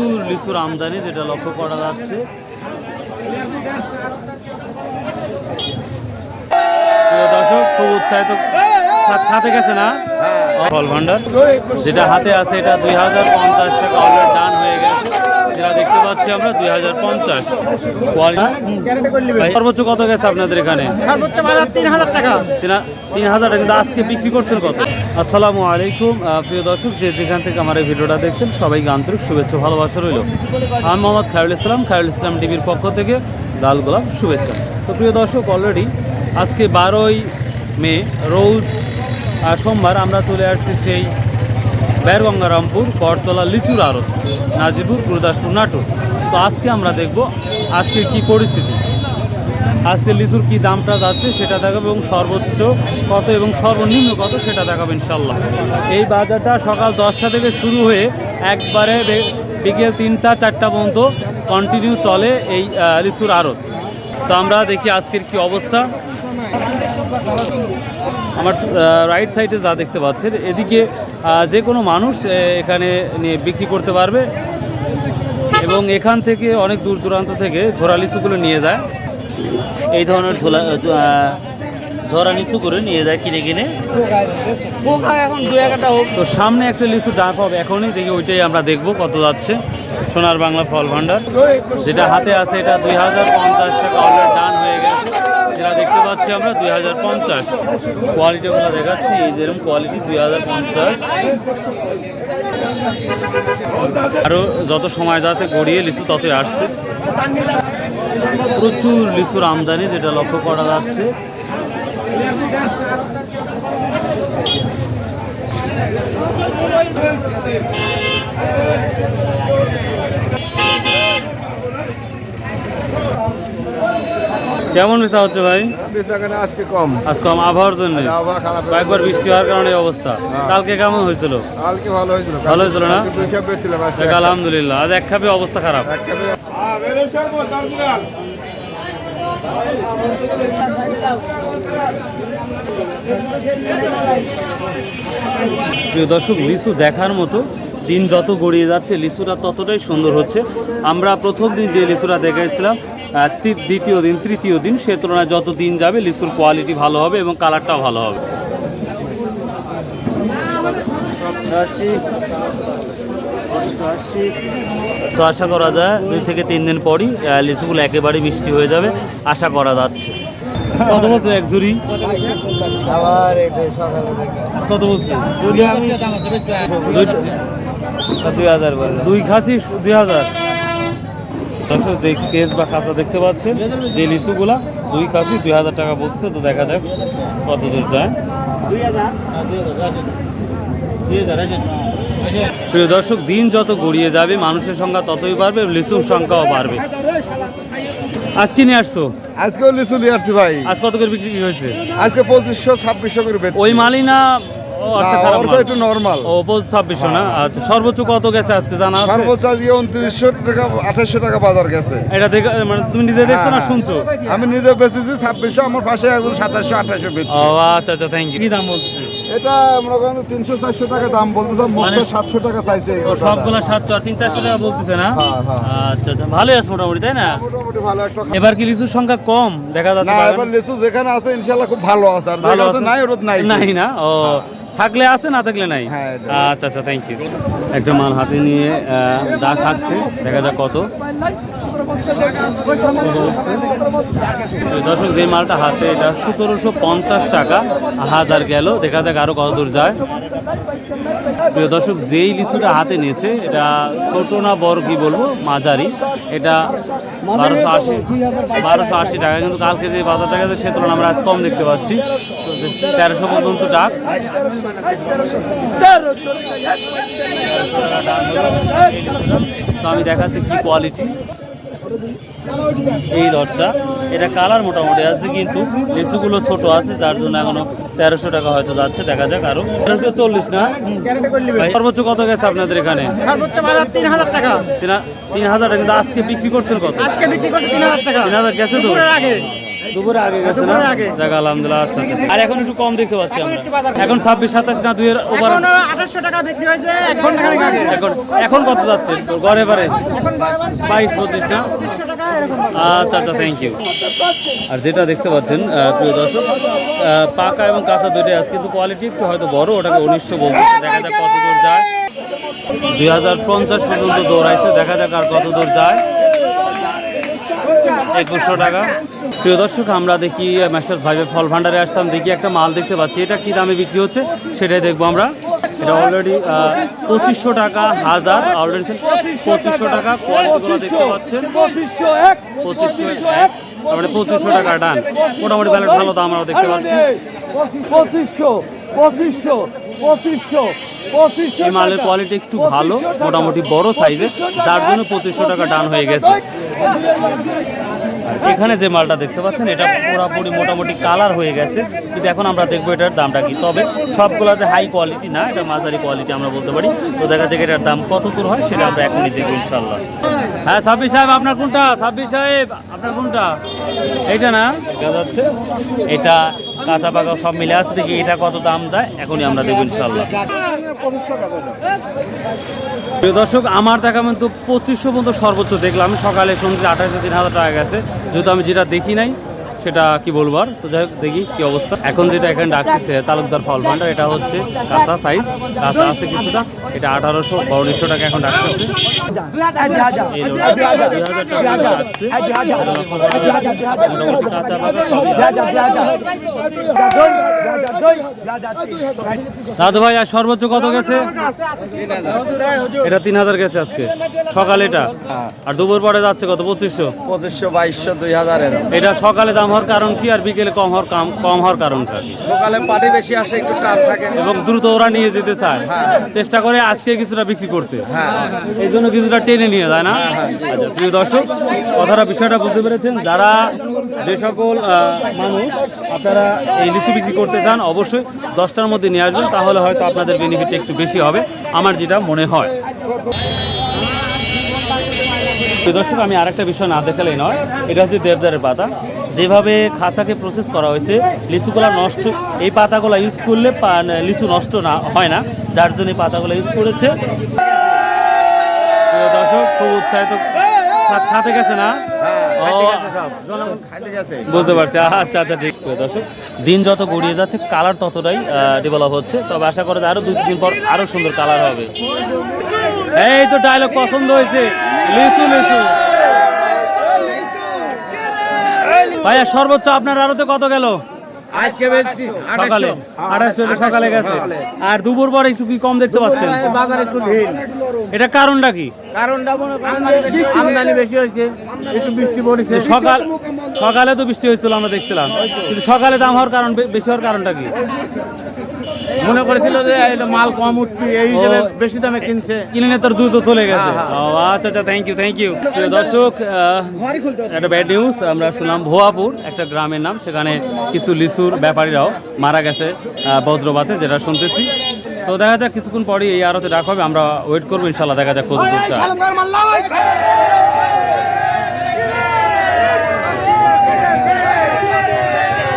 প্রচুর লিচুর আমদানি যেটা লক্ষ্য করা যাচ্ছে। দর্শক খুব উৎসাহিত খা- গেছে না? ফল ভান্ডার যেটা হাতে আছে এটা দুই হাজার পঞ্চাশ টাকা অলরেডি ডান হয়ে গেছে। যেটা দেখতে পাচ্ছি আমরা দুই হাজার পঞ্চাশ। সর্বোচ্চ কত গেছে আপনাদের এখানে? সর্বোচ্চ বাজার তিন হাজার টাকা। তিন তিন হাজার টাকা কিন্তু আজকে বিক্রি করছেন কত? আসসালামু আলাইকুম। প্রিয় দর্শক, যে যেখান থেকে আমার এই ভিডিওটা দেখছেন, সবাইকে আন্তরিক শুভেচ্ছা ভালোবাসা রইল। আমি মোহাম্মদ খায়রুল ইসলাম খায়রুল ইসলাম টিভির পক্ষ থেকে লাল গোলাপ শুভেচ্ছা। তো প্রিয় দর্শক অলরেডি আজকে বারোই মে, রোজ সোমবার আমরা চলে আসছি সেই বেরগঙ্গারামপুর, করতলা, লিচুর আড়ত, নাজিরপুর, গুরুদাসপুর, নাটোর। তো আজকে আমরা দেখব আজকে কি পরিস্থিতি। আজকে লিচুর কি দামটা যাচ্ছে সেটা দেখাবো এবং সর্বোচ্চ কত এবং সর্বনিম্ন কত সেটা দেখাবো ইনশাল্লাহ এই বাজারটা সকাল দশটা থেকে শুরু হয়ে একবারে বিকেল তিনটা, চারটা পর্যন্ত কন্টিনিউ চলে এই লিচুর আড়ত। তো আমরা দেখি আজকের কি অবস্থা। আমার রাইট সাইডে যা দেখতে পাচ্ছেন, এদিকে যে কোনো মানুষ এখানে নিয়ে বিক্রি করতে পারবে এবং এখান থেকে অনেক দূর দূরান্ত থেকে ঝোড়া লিচুগুলো নিয়ে যায়। এই ধরনের ঝোলা ঝরা লিচু করে নিয়ে যায় কিনে কিনে। এখন দু একটা হোক। তো সামনে একটা লিচু ডাক হবে এখনই দেখি ওইটাই আমরা দেখব কত যাচ্ছে। সোনার বাংলা ফল ভান্ডার যেটা হাতে আছে এটা দুই হাজার পঞ্চাশ টাকা অলরেডি ডান হয়ে গেছে। যেটা দেখতে পাচ্ছি আমরা দুই হাজার পঞ্চাশ। কোয়ালিটিগুলো দেখাচ্ছি এই যেরকম কোয়ালিটি দুই হাজার পঞ্চাশ। আরও যত সময় যাতে গড়িয়ে লিচু ততই আসছে। প্রচুর লিচুর আমদানি যেটা লক্ষ্য করা যাচ্ছে। কেমন মিশা হচ্ছে ভাই? আজকে কম। আজকে আম- আবহাওয়ার জন্য। হয়েছে। কয়েকবার বৃষ্টি হওয়ার কারণে অবস্থা। হ্যাঁ। কালকে কেমন হয়েছিল? কালকে ভালো হয়েছিল। ভালো হয়েছিল না? আলহামদুলিল্লাহ। আজ এক খাপে অবস্থা খারাপ। প্রিয় দর্শক লিচু দেখার মতো দিন যত গড়িয়ে যাচ্ছে লিচুটা ততটাই সুন্দর হচ্ছে। আমরা প্রথম দিন যে লিচুটা দেখাইছিলাম তি- দ্বিতীয় দিন তৃতীয় দিন সে তুলনায় যত দিন যাবে লিচুর কোয়ালিটি ভালো হবে এবং কালারটাও ভালো হবে। তো আশা করা যায় দুই থেকে তিন দিন পরই লিচুগুলো একেবারে মিষ্টি হয়ে যাবে আশা করা যাচ্ছে। কত বলছে এক ঝুড়ি? কত বলছে? দুই হাজার। দুই খাসি দুই হাজার। দর্শক যে কেস বা খাঁচা দেখতে পাচ্ছেন যে লিচুগুলা দুই খাসি দুই হাজার টাকা বলছে তো দেখা যাক কত দূর যায়। প্রিয় দর্শক দিন যত গড়িয়ে যাবে মানুষের সংখ্যা ততই বাড়বে লিচুর সংখ্যাও বাড়বে। আজকে নিয়ে আসছো? আজকেও লিচু নিয়ে আসছি ভাই। আজ কত করে বিক্রি হয়েছে? আজকে পঁচিশশো ছাব্বিশশো করে ওই মালই না ও, আচ্ছা, না, খারাপ ওর মাল। চেয়ে একটু ও পঁচিশ ছাব্বিশশো না? আচ্ছা সর্বোচ্চ কত গেছে আজকে জানা আছে? সর্বোচ্চ আজকে টাকা আঠাশশো টাকা বাজার গেছে। এটা দেখে মানে তুমি নিজে দেখছ না হ্যাঁ, শুনছো? আমি নিজে বেচেছি ছাব্বিশশো আমার পাশে একজন সাতাশশো আঠাশশো ও বেচছি আচ্ছা থ্যাংক ইউ কি দাম বলছে এটা করেন তিনশো চারশো টাকা দাম বলতেছে মানে- সাতশো টাকা চাইছে এই ও গোটাটা। সবগুলো সাতশো আর তিন চারশো টাকা বলতেছে না? হ্যাঁ, হ্যাঁ। আচ্ছা আচ্ছা ভালোই আছে মোটামুটি তাই না? মোটামুটি ভালো একটা এবার কি লিচুর সংখ্যা কম? দেখা যাচ্ছে না বাগানে? এবার লিচু যেখানে আছে ইনশাল্লাহ খুব ভালো আছে। আর ভালো যেখানে আছে? নাই ওটা নাই। নাই না? ও থাকলে আছে না থাকলে নাই? হ্যাঁ, আচ্ছা আচ্ছা থ্যাংক ইউ একটা মাল হাতে নিয়ে আহ, দা খাচ্ছে দেখা যাক কত। দর্শক যে মালটা হাতে এটা সতেরোশো পঞ্চাশ টাকা হাজার গেল দেখা যাক আরও কত দূর যায় প্রিয় দর্শক যেই লিচুটা হাতে নিয়েছে এটা ছোট না বড় কি বলব মাঝারি এটা বারোশো আশি বারোশো আশি টাকা কিন্তু কালকে যে বাজার টাকা সে তুলনায় আমরা আজ কম দেখতে পাচ্ছি তেরোশো পর্যন্ত ডাক তো আমি দেখাচ্ছি কি কোয়ালিটি এই রডটা এটা কালার মোটামুটি আছে কিন্তু লেসুগুলো ছোট আছে যার জন্য এখনও তেরোশো টাকা হয়তো যাচ্ছে দেখা যাক আরও। তেরোশো চল্লিশ না? সর্বোচ্চ কত গেছে আপনাদের এখানে? সর্বোচ্চ বাজার তিন হাজার টাকা। তিন হাজার টাকা, কিন্তু আজকে বিক্রি করছেন কত? আজকে বিক্রি করছে তিন হাজার টাকা। তিন হাজার গেছে তো? আগে। দুপুরে আগে গেছে না আলহামদুলিল্লাহ আচ্ছা আচ্ছা আর এখন একটু কম দেখতে পাচ্ছি এখন আমরা। ছাব্বিশ সাতাশ না দুইয়ের ওভার? এখন আঠাশশো টাকা বিক্রি হয়েছে। এক ঘণ্টা এখন এখন কত যাচ্ছে? গড়ে বারে বাইশ পঁচিশ না। আচ্ছা আচ্ছা থ্যাংক ইউ আর যেটা দেখতে পাচ্ছেন প্রিয় দর্শক পাকা এবং কাঁচা দুইটাই আছে কিন্তু কোয়ালিটি একটু হয়তো বড় ওটাকে উনিশশো বলছে দেখা যাক কত দূর যায়। দুই হাজার পঞ্চাশ পর্যন্ত দৌড়াইছে দেখা যাক আর কত দূর যায়। একুশশো টাকা। প্রিয় দর্শক আমরা দেখি মেসার ভাইবের ফল ভান্ডারে আসতাম। দেখি একটা মাল দেখতে পাচ্ছি। এটা কি দামে বিক্রি হচ্ছে? সেটাই দেখব আমরা। এটা অলরেডি পঁচিশশো টাকা হাজার। অলরেডি পঁচিশশো টাকা। কোয়ালিটিগুলো দেখতে পাচ্ছেন। পঁচিশশো এক। মানে পঁচিশশো টাকা ডান মোটামুটি ব্যালেন্স ভালো দাম আমরা দেখতে পাচ্ছি। পঁচিশশো পঁচিশশো পঁচিশশো এই মালের কোয়ালিটি একটু ভালো মোটামুটি বড় সাইজের যার জন্য পঁচিশশো টাকা ডান হয়ে গেছে। আর এখানে যে মালটা দেখতে পাচ্ছেন এটা পুরোপুরি মোটামুটি কালার হয়ে গেছে। কিন্তু এখন আমরা দেখব এটার দামটা কি। তবে সবগুলো যে হাই কোয়ালিটি না এটা মাঝারি কোয়ালিটি আমরা বলতে পারি। তো দেখা যাক এটার দাম কত দূর হয় সেটা আমরা এখনই দেখব ইনশাল্লাহ হ্যাঁ সাব্বির সাহেব আপনার কোনটা? সাব্বির সাহেব আপনার কোনটা? এইটা না? দেখা যাচ্ছে। এটা কাঁচা পাকা সব মিলে আছে, দেখি এটা কত দাম যায়, এখনই আমরা দেখব ইনশাল্লাহ প্রিয় দর্শক, আমার দেখা কিন্তু পঁচিশশো পর্যন্ত সর্বোচ্চ দেখলাম। সকালে সন্ধ্যে আঠাশশো তিন হাজার টাকা গেছে। যেহেতু আমি যেটা দেখি নাই সেটা কি বলব আর? তো যাই হোক দেখি কি অবস্থা। এখন যেটা এখানে ডাকতেছে তালুকদার ফল ভান্ডার এটা হচ্ছে কাঁচা সাইজ কাঁচা আছে কিছুটা এটা আঠারোশো উনিশশো টাকা এখন ডাকতেছে। দাদু ভাই আর সর্বোচ্চ কত গেছে? এটা তিন হাজার গেছে আজকে। সকালে এটা। আর দুপুর পরে যাচ্ছে কত? পঁচিশশো? পঁচিশশো বাইশশো দুই হাজার এটা সকালে দাম হওয়ার কারণ কি আর বিকেলে কম হওয়ার কাম কম হওয়ার কারণটা কি? সকালে পাটি বেশি আসে একটু টান থাকে। এবং দ্রুত ওরা নিয়ে যেতে চায়। চেষ্টা করে আজকে কিছুটা বিক্রি করতে। হ্যাঁ। এই জন্য কিছুটা টেনে নিয়ে যায় না? আচ্ছা প্রিয় দর্শক কথাটা বিষয়টা বুঝতে পেরেছেন। যারা যে সকল মানুষ আপনারা এই লিচু বিক্রি করতে চান অবশ্যই দশটার মধ্যে নিয়ে আসবেন। তাহলে হয়তো আপনাদের বেনিফিট একটু বেশি হবে। আমার যেটা মনে হয়। দর্শক আমি আরেকটা বিষয় না দেখালেই নয়। এটা হচ্ছে দেবদারের পাতা। যেভাবে খাসাকে প্রসেস করা হয়েছে লিচুগুলো নষ্ট এই পাতাগুলো ইউজ করলে লিচু নষ্ট না হয় না। যার জন্য এই পাতাগুলো ইউজ করেছে। দর্শক খুব উৎসাহিত। খাতে গেছে না? ও, বুঝতে পারছি। আচ্ছা আচ্ছা ঠিক। দর্শক দিন যত গড়িয়ে যাচ্ছে কালার ততটাই ডেভেলপ হচ্ছে। তবে আশা করা যায় আরও দুই দিন পর আরও সুন্দর কালার হবে। এই তো ডায়লগ পছন্দ হয়েছে। লিচু লিচু। ভাইয়া সর্বোচ্চ আপনার আরতে কত গেল? আজকে বেচছি সকালে। গেছে। আর দুপুর পরে একটু কি কম দেখতে পাচ্ছেন? বাজার একটু ঢিল এটা কারণটা কি? কারণটা আমদানি বেশি হয়েছে। একটু বৃষ্টি পড়েছে। সকাল সকালে তো বৃষ্টি হয়েছিল আমরা দেখছিলাম। কিন্তু সকালে দাম হওয়ার কারণ বেশি হওয়ার কারণটা কি? মনে করেছিল যে এটা মাল কম উঠবে এই হিসেবে বেশি দামে কিনছে। কিনে তোর দ্রুত চলে গেছে। ও আচ্ছা আচ্ছা থ্যাংক ইউ থ্যাংক ইউ প্রিয় দর্শক আহ, একটা ব্যাড নিউজ আমরা শুনলাম ভুয়াপুর একটা গ্রামের নাম সেখানে কিছু লিচুর ব্যাপারীরাও মারা গেছে আহ, বজ্রপাতে যেটা শুনতেছি। তো দেখা যাক কিছুক্ষণ পরে এই আরতে ডাক হবে আমরা ওয়েট করব ইনশাল্লাহ দেখা যাক কত দূর যায়।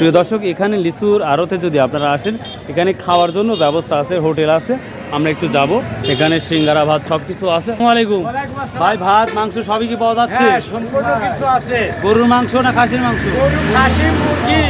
প্রিয় দর্শক এখানে লিচুর আড়তে যদি আপনারা আসেন এখানে খাওয়ার জন্য ব্যবস্থা আছে হোটেল আছে আমরা একটু যাব। এখানে সিঙ্গারা ভাত সব কিছু আছে আলাইকুম। ভাই ভাত মাংস সবই কি পাওয়া যাচ্ছে? হ্যাঁ, সম্পূর্ণ কিছু আছে। গরুর মাংস না খাসির মাংস? খাসি মুরগি।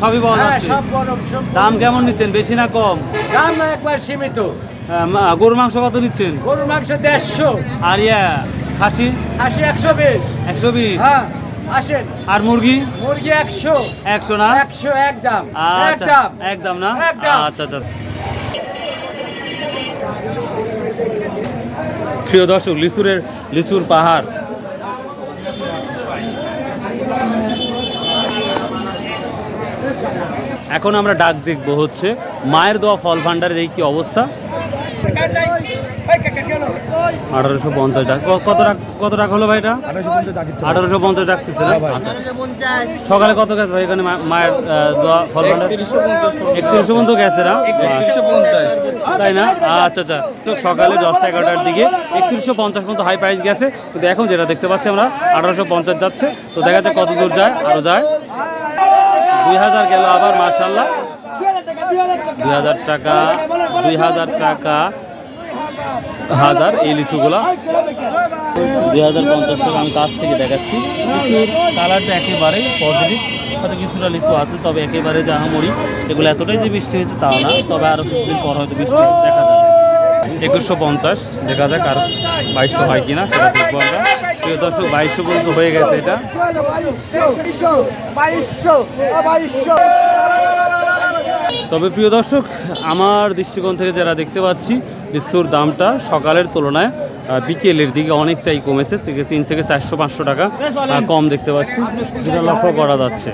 সবই পাওয়া হ্যাঁ, যাচ্ছে। সব দাম কেমন নিচ্ছেন বেশি না কম? দাম একবার সীমিত। আহ, গরুর মাংস কত নিচ্ছেন? গরুর মাংস দেড়শো। আর ইয়া খাসি? খাসি একশো বিশ। একশো বিশ? হ্যাঁ। আসেন। আর মুরগি? মুরগি একশো। একশো না? একশো একদম। আচ্ছা একদম। একদম না? আচ্ছা আচ্ছা। প্রিয় দর্শক লিচুরের লিচুর পাহাড়। এখন আমরা ডাক দেখব হচ্ছে মায়ের দোয়া ফল ভান্ডারের এই কি অবস্থা? আঠারোশো পঞ্চাশ টাকা। কত কত টাকা হলো ভাই এটা? পঞ্চাশ আচ্ছা। সকালে কত গেছে ভাই এখানে মায়ের দোয়া একত্রিশশো পর্যন্ত গেছে না? তাই না? আচ্ছা আচ্ছা। তো সকালে দশটা এগারোটার দিকে একত্রিশশো পঞ্চাশ পর্যন্ত হাই প্রাইস গেছে। কিন্তু এখন যেটা দেখতে পাচ্ছি আমরা, আঠারোশো পঞ্চাশ যাচ্ছে। তো দেখা যাচ্ছে কত দূর যায় আরও যায়। দুই হাজার গেল আবার মার্শাল্লাহ দুই হাজার টাকা, দুই হাজার টাকা। হাজার এই লিচুগুলা। দুই হাজার পঞ্চাশ টাকা আমি কাছ থেকে দেখাচ্ছি। লিচুর কালারটা একেবারে পজিটিভ হয়তো কিছুটা লিচু আছে, তবে একেবারে জাহামরি এগুলো এতটাই যে বৃষ্টি হয়েছে তাও না, তবে আরও কিছুদিন পর হয়তো বৃষ্টি দেখা যাবে। একুশশো পঞ্চাশ, দেখা যাক আর বাইশশো হয় কিনা, সেটা দেখব আমরা। প্রিয় দর্শক, বাইশশো পর্যন্ত হয়ে গেছে এটা। তবে প্রিয় দর্শক, আমার দৃষ্টিকোণ থেকে যারা দেখতে পাচ্ছি লিচুর দামটা সকালের তুলনায় বিকেলের দিকে অনেকটাই কমেছে, থেকে তিন থেকে চারশো পাঁচশো টাকা কম দেখতে পাচ্ছি। যেটা লক্ষ্য করা যাচ্ছে।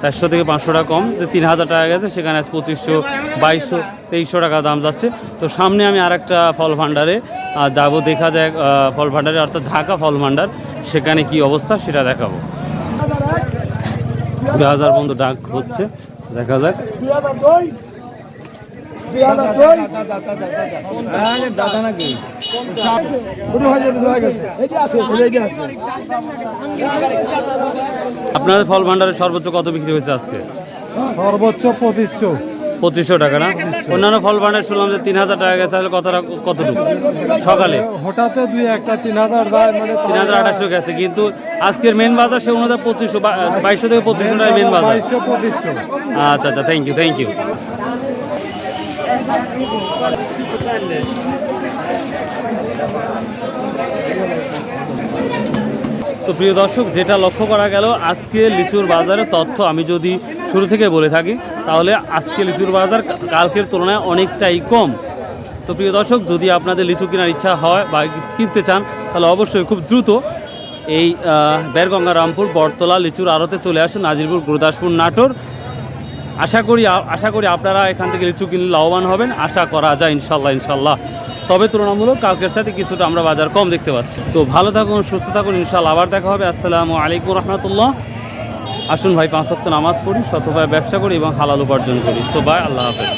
চারশো থেকে পাঁচশো টাকা কম, যে তিন হাজার টাকা গেছে, সেখানে আজ পঁচিশশো, বাইশশো, তেইশশো টাকা দাম যাচ্ছে। তো সামনে আমি আর একটা ফল ভাণ্ডারে যাব, দেখা যায় ফল ভাণ্ডারে, অর্থাৎ ঢাকা ফল ভাণ্ডার, সেখানে কি অবস্থা সেটা দেখাবো। দু হাজার পর্যন্ত ডাক হচ্ছে, দেখা যাক। দাদা নাকি আপনাদের ফল ভাণ্ডারে সর্বোচ্চ কত বিক্রি হয়েছে আজকে? সর্বোচ্চ পঁচিশশো। পঁচিশশো টাকা না? অন্যান্য ফল ভাণ্ডার শুনলাম যে তিন হাজার টাকা গেছে তাহলে কতটা কতটুকু? সকালে? হঠাৎ দুই একটা তিন হাজার মানে তিন হাজার আঠাশশো গেছে কিন্তু আজকের মেন বাজার সে অনুযায়ী পঁচিশশো বাইশশো থেকে পঁচিশশো টাকা মেন বাজার। আচ্ছা আচ্ছা থ্যাংক ইউ থ্যাংক ইউ তো প্রিয় দর্শক, যেটা লক্ষ্য করা গেল, আজকে লিচুর বাজারের তথ্য আমি যদি শুরু থেকে বলে থাকি, তাহলে আজকে লিচুর বাজার কালকের তুলনায় অনেকটাই কম। তো প্রিয় দর্শক, যদি আপনাদের লিচু কেনার ইচ্ছা হয় বা কিনতে চান, তাহলে অবশ্যই খুব দ্রুত এই বেরগঙ্গা রামপুর বটতলা লিচুর আড়তে চলে আসুন নাজিরপুর গুরুদাসপুর নাটোর। আশা করি আশা করি আপনারা এখান থেকে লিচু কিনলে লাভবান হবেন। আশা করা যায় ইনশাল্লাহ ইনশাল্লাহ। তবে তুলনামূলক কালকের সাথে কিছুটা আমরা বাজার কম দেখতে পাচ্ছি। তো ভালো থাকুন, সুস্থ থাকুন, ইনশাল্লাহ আবার দেখা হবে। আসসালামু আলাইকুম রহমতুল্লাহ। আসুন ভাই, পাঁচ সপ্তাহ নামাজ পড়ি শতভাবে ব্যবসা করি এবং হালাল উপার্জন করি। সো বাই আল্লাহ হাফেজ।